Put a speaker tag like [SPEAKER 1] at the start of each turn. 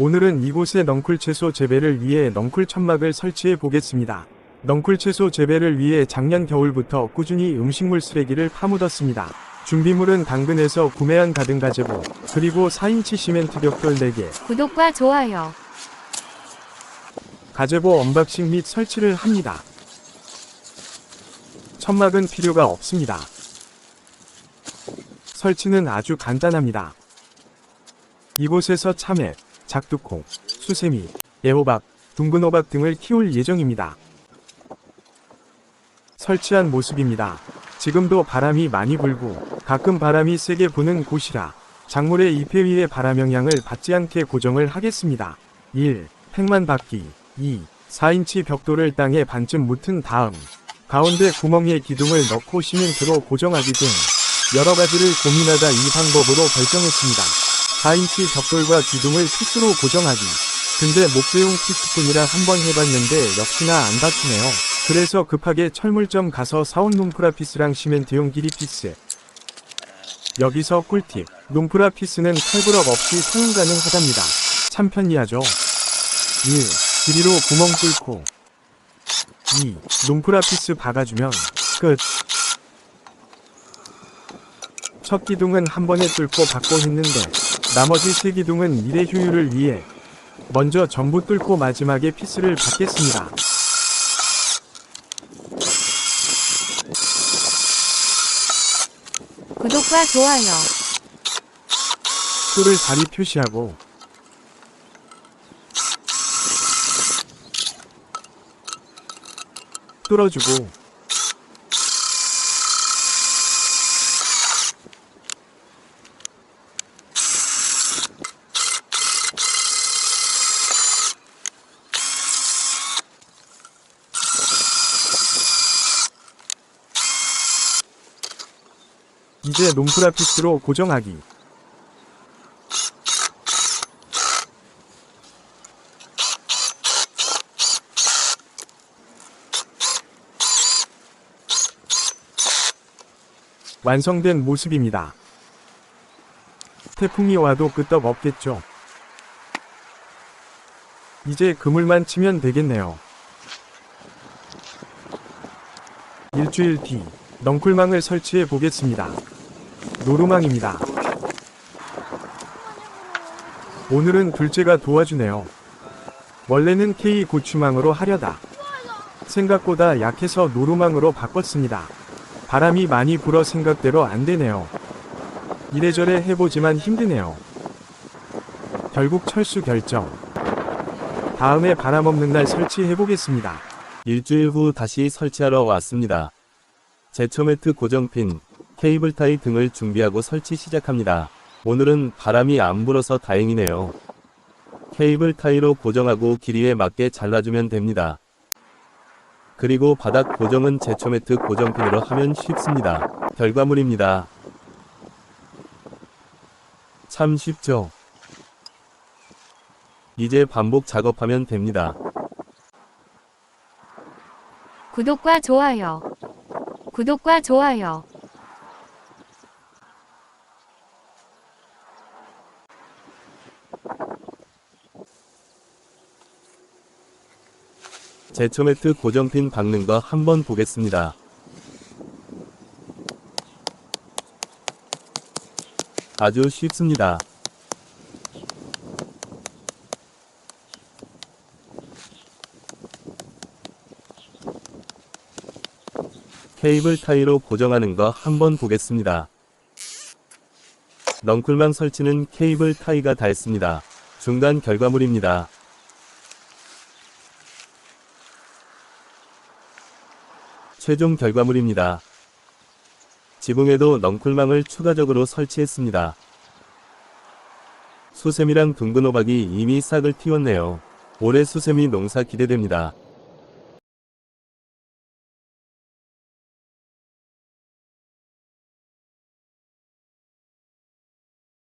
[SPEAKER 1] 오늘은 이곳에 넝쿨 채소 재배를 위해 넝쿨 천막을 설치해 보겠습니다. 넝쿨 채소 재배를 위해 작년 겨울부터 꾸준히 음식물 쓰레기를 파묻었습니다. 준비물은 당근에서 구매한 가든 가제보, 그리고 4인치 시멘트 벽돌 4개,
[SPEAKER 2] 구독과 좋아요.
[SPEAKER 1] 가제보 언박싱 및 설치를 합니다. 천막은 필요가 없습니다. 설치는 아주 간단합니다. 이곳에서 참외, 작두콩, 수세미, 애호박, 둥근 호박 등을 키울 예정입니다. 설치한 모습입니다. 지금도 바람이 많이 불고 가끔 바람이 세게 부는 곳이라 작물의 잎에 위에 바람 영향을 받지 않게 고정을 하겠습니다. 1. 팽만 받기 2. 4인치 벽돌을 땅에 반쯤 묻은 다음 가운데 구멍에 기둥을 넣고 시멘트로 고정하기 등 여러 가지를 고민하다 이 방법으로 결정했습니다. 4인치 벽돌과 기둥을 피스로 고정하기. 근데 목재용 피스뿐이라 한번 해봤는데 역시나 안 닿히네요. 그래서 급하게 철물점 가서 사온 룸프라 피스랑 시멘트용 기리 피스. 여기서 꿀팁. 룸프라 피스는 털브럭 없이 사용 가능하답니다. 참 편리하죠. 1. 길이로 구멍 뚫고 2. 룸프라 피스 박아주면 끝. 첫 기둥은 한 번에 뚫고 받고 했는데 나머지 세 기둥은 일의 효율을 위해 먼저 전부 뚫고 마지막에 피스를 받겠습니다.
[SPEAKER 2] 구독과 좋아요.
[SPEAKER 1] 뚫을 다리 표시하고 뚫어주고 이제 놈프라 피스로 고정하기 완성된 모습입니다. 태풍이 와도 끄떡 없겠죠. 이제 그물만 치면 되겠네요. 일주일 뒤 넝쿨망을 설치해 보겠습니다. 노루망입니다. 오늘은 둘째가 도와주네요. 원래는 K 고추망으로 하려다 생각보다 약해서 노루망으로 바꿨습니다. 바람이 많이 불어 생각대로 안 되네요. 이래저래 해보지만 힘드네요. 결국 철수 결정. 다음에 바람 없는 날 설치해보겠습니다.
[SPEAKER 3] 일주일 후 다시 설치하러 왔습니다. 제초 매트 고정핀, 케이블 타이 등을 준비하고 설치 시작합니다. 오늘은 바람이 안 불어서 다행이네요. 케이블 타이로 고정하고 길이에 맞게 잘라주면 됩니다. 그리고 바닥 고정은 제초 매트 고정핀으로 하면 쉽습니다. 결과물입니다. 참 쉽죠? 이제 반복 작업하면 됩니다.
[SPEAKER 2] 구독과 좋아요. 구독과 좋아요.
[SPEAKER 3] 제초 매트 고정핀 박는 거 한번 보겠습니다. 아주 쉽습니다. 케이블 타이로 고정하는 거 한번 보겠습니다. 넝쿨망 설치는 케이블 타이가 다 했습니다. 중간 결과물입니다. 최종 결과물입니다. 지붕에도 넝쿨망을 추가적으로 설치했습니다. 수세미랑 둥근 호박이 이미 싹을 틔웠네요. 올해 수세미 농사 기대됩니다.